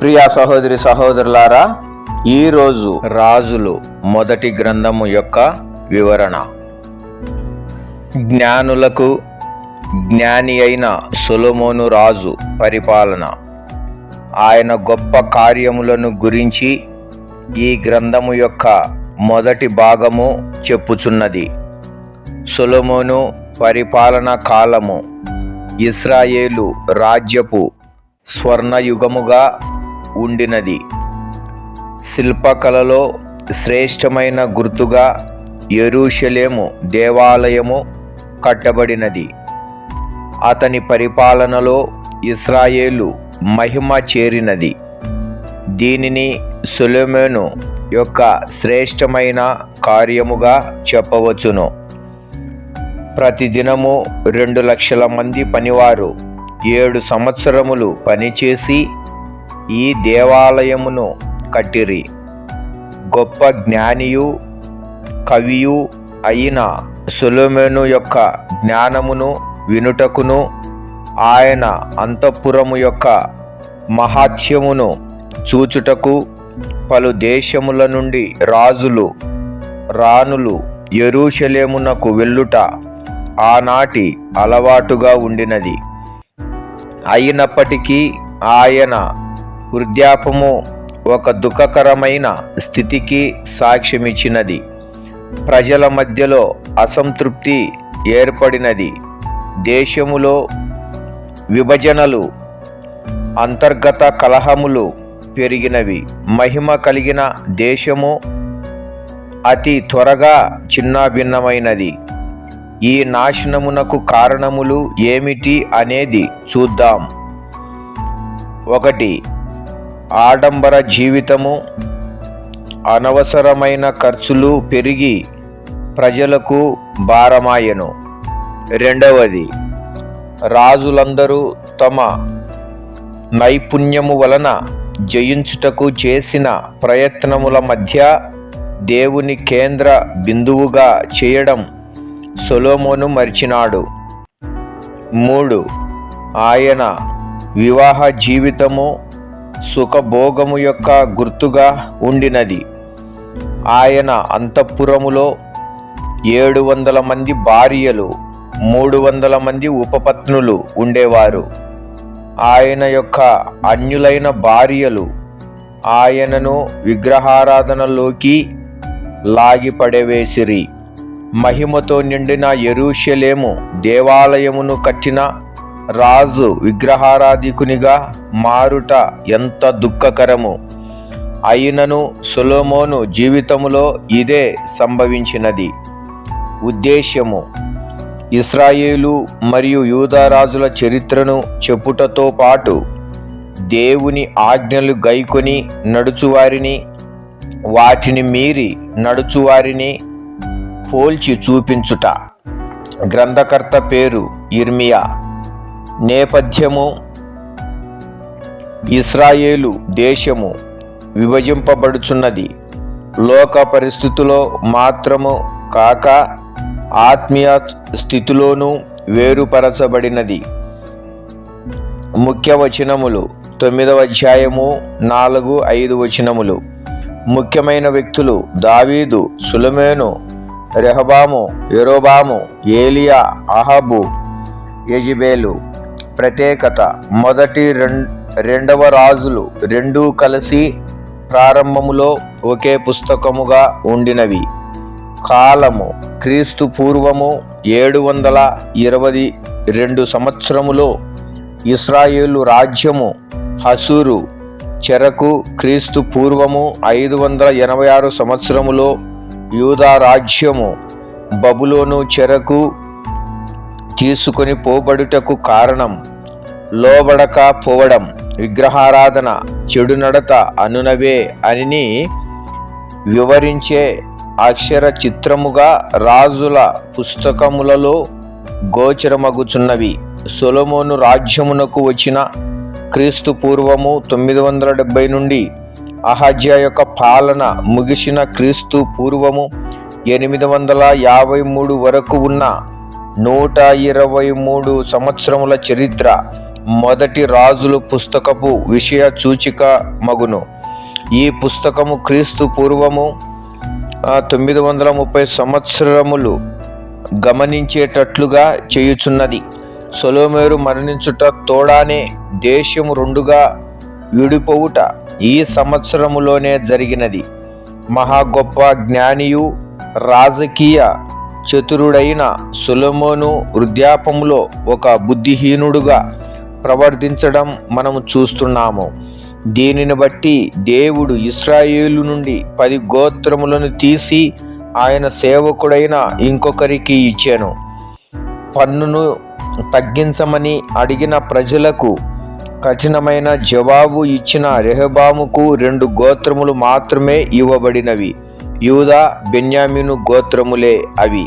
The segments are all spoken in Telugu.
ప్రియ సహోదరి సహోదరులారా ఈరోజు రాజులు మొదటి గ్రంథము యొక్క వివరణ. జ్ఞానులకు జ్ఞాని అయిన సులమోను రాజు పరిపాలన. ఆయన గొప్ప కార్యములను గురించి ఈ గ్రంథము యొక్క మొదటి భాగము చెప్పుచున్నది. సులమోను పరిపాలన కాలము ఇస్రాయేలు రాజ్యపు స్వర్ణయుగముగా ఉండినది. శిల్పకళలో శ్రేష్టమైన గుర్తుగా యెరూషలేము దేవాలయము కట్టబడినది. అతని పరిపాలనలో ఇస్రాయేలు మహిమ చేరినది. దీనిని సొలొమోను యొక్క శ్రేష్టమైన కార్యముగా చెప్పవచ్చును. ప్రతిదినము రెండు లక్షల మంది పనివారు ఏడు సంవత్సరములు పనిచేసి ఈ దేవాలయమును కట్టిరి. గొప్ప జ్ఞానియు కవియు అయిన సొలొమోను యొక్క జ్ఞానమును వినుటకును ఆయన అంతఃపురము యొక్క మహాత్యమును చూచుటకు పలు దేశముల నుండి రాజులు రాణులు యెరూషలేమునకు వెళ్ళుట ఆనాటి అలవాటుగా ఉండినది. అయినప్పటికీ ఆయన వృద్ధాపము ఒక దుఃఖకరమైన స్థితికి సాక్ష్యమిచ్చినది. ప్రజల మధ్యలో అసంతృప్తి ఏర్పడినది. దేశములో విభజనలు అంతర్గత కలహములు పెరిగినవి. మహిమ కలిగిన దేశము అతి త్వరగా చిన్నాభిన్నమైనది. ఈ నాశనమునకు కారణములు ఏమిటి అనేది చూద్దాం. ఒకటి ఆడంబర జీవితము అనవసరమైన ఖర్చులు పెరిగి ప్రజలకు భారమాయను. రెండవది రాజులందరూ తమ నైపుణ్యము వలన జయించుటకు చేసిన ప్రయత్నముల మధ్య దేవుని కేంద్ర బిందువుగా చేయడం సొలోమోను మరిచినాడు. మూడు ఆయన వివాహ జీవితము సుఖభోగము యొక్క గుర్తుగా ఉండినది. ఆయన అంతఃపురములో ఏడు వందల మంది భార్యలు మూడు వందల మంది ఉపపత్నులు ఉండేవారు. ఆయన యొక్క అన్యులైన భార్యలు ఆయనను విగ్రహారాధనలోకి లాగిపడవేసిరి. మహిమతో నిండిన ఎరూషలేము దేవాలయమును కట్టిన రాజు విగ్రహారాధికునిగా మారుట ఎంత దుఃఖకరము. అయినను సొలోమోను జీవితములో ఇదే సంభవించినది. ఉద్దేశ్యము ఇస్రాయేలు మరియు యూదారాజుల చరిత్రను చెప్పుటతో పాటు దేవుని ఆజ్ఞలు గైకొని నడుచువారిని వాటిని మీరి నడుచువారిని పోల్చి చూపించుట. గ్రంథకర్త పేరు ఇర్మియా నేపథ్యము. ఇస్రాయేలు దేశము విభజింపబడుచున్నది. లోక పరిస్థితిలో మాత్రము కాక ఆత్మీయ స్థితిలోనూ వేరుపరచబడినది. ముఖ్య వచనములు తొమ్మిదవ అధ్యాయము నాలుగు ఐదు వచనములు. ముఖ్యమైన వ్యక్తులు దావీదు సులమేను రెహబాము ఎరోబాము ఏలియా అహబు యజిబేలు. ప్రత్యేకత. మొదటి రెండవ రాజులు రెండూ కలిసి ప్రారంభములో ఒకే పుస్తకముగా ఉండినవి. కాలము క్రీస్తు పూర్వము ఏడు వందల ఇరవై రెండు సంవత్సరములో ఇస్రాయేలు రాజ్యము హసూరు చెరకు క్రీస్తు పూర్వము ఐదు వందల ఎనభై ఆరు సంవత్సరములో యూదా రాజ్యము బబులోను చెరకు తీసుకొని పోబడుటకు కారణం. లోబడక పోవడం. విగ్రహారాధన చెడు నడత అనునవే అని వివరించే అక్షర చిత్రముగా రాజుల పుస్తకములలో గోచరమగుచున్నవి. సొలమోను రాజ్యమునకు వచ్చిన క్రీస్తు పూర్వము తొమ్మిది వందల డెబ్బై నుండి అహజ్య యొక్క పాలన ముగిసిన క్రీస్తు పూర్వము ఎనిమిది వందల యాభై మూడు వరకు ఉన్న నూట ఇరవై మూడు సంవత్సరముల చరిత్ర మొదటి రాజులు పుస్తకపు విషయ సూచిక మగును. ఈ పుస్తకము క్రీస్తు పూర్వము తొమ్మిది వందల ముప్పై సంవత్సరములు గమనించేటట్లుగా చేయుచున్నది. సొలోమేరు మరణించుట తోడానే దేశము రెండుగా విడిపోవుట ఈ సంవత్సరములోనే జరిగినది. మహా గొప్ప జ్ఞానియు రాజకీయ చతురుడైన సులమోను వృద్ధాపములో ఒక బుద్ధిహీనుడుగా ప్రవర్తించడం మనము చూస్తున్నాము. దీనిని బట్టి దేవుడు ఇస్రాయేలు నుండి పది గోత్రములను తీసి ఆయన సేవకుడైన ఇంకొకరికి ఇచ్చాను. పన్నును తగ్గించమని అడిగిన ప్రజలకు కఠినమైన జవాబు ఇచ్చిన రెహబాముకు రెండు గోత్రములు మాత్రమే ఇవ్వబడినవి. యూదా బెన్యామీను గోత్రములే అవి.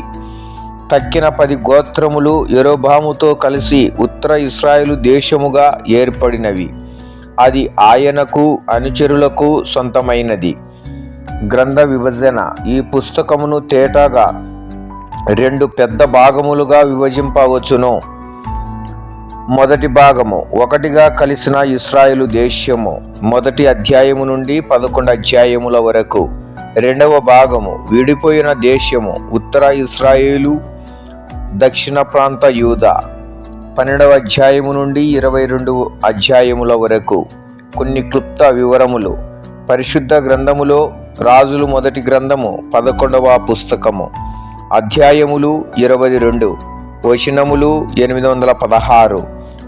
తక్కిన పది గోత్రములు యెరోబాముతో కలిసి ఉత్తర ఇస్రాయేలు దేశముగా ఏర్పడినవి. అది ఆయనకు అనుచరులకు సొంతమైనది. గ్రంథ విభజన. ఈ పుస్తకమును తేటగా రెండు పెద్ద భాగములుగా విభజింపవచ్చును. మొదటి భాగము. ఒకటిగా కలిసిన ఇస్రాయేలు దేశము. మొదటి అధ్యాయము నుండి పదకొండు అధ్యాయముల వరకు. రెండవ భాగము విడిపోయిన దేశము ఉత్తర ఇస్రాయేలు దక్షిణ ప్రాంత యూద. పన్నెండవ అధ్యాయము నుండి ఇరవై రెండు అధ్యాయముల వరకు కొన్ని క్లుప్త వివరములు. పరిశుద్ధ గ్రంథములో రాజులు మొదటి గ్రంథము పదకొండవ పుస్తకము. అధ్యాయములు ఇరవై రెండు వచనములు ఎనిమిది వందల పదహారు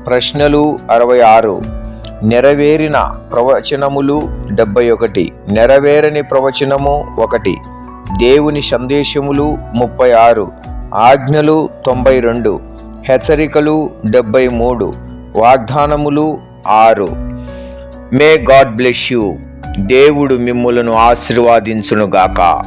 ప్రశ్నలు అరవై ఆరు. నెరవేరిన ప్రవచనములు డెబ్బై ఒకటి నెరవేరని ప్రవచనము ఒకటి. దేవుని సందేశములు ముప్పై ఆరు ఆజ్ఞలు తొంభై రెండు హెచ్చరికలు డెబ్బై మూడు వాగ్దానములు ఆరు. May God bless you. దేవుడు మిమ్ములను ఆశీర్వాదించునుగాక.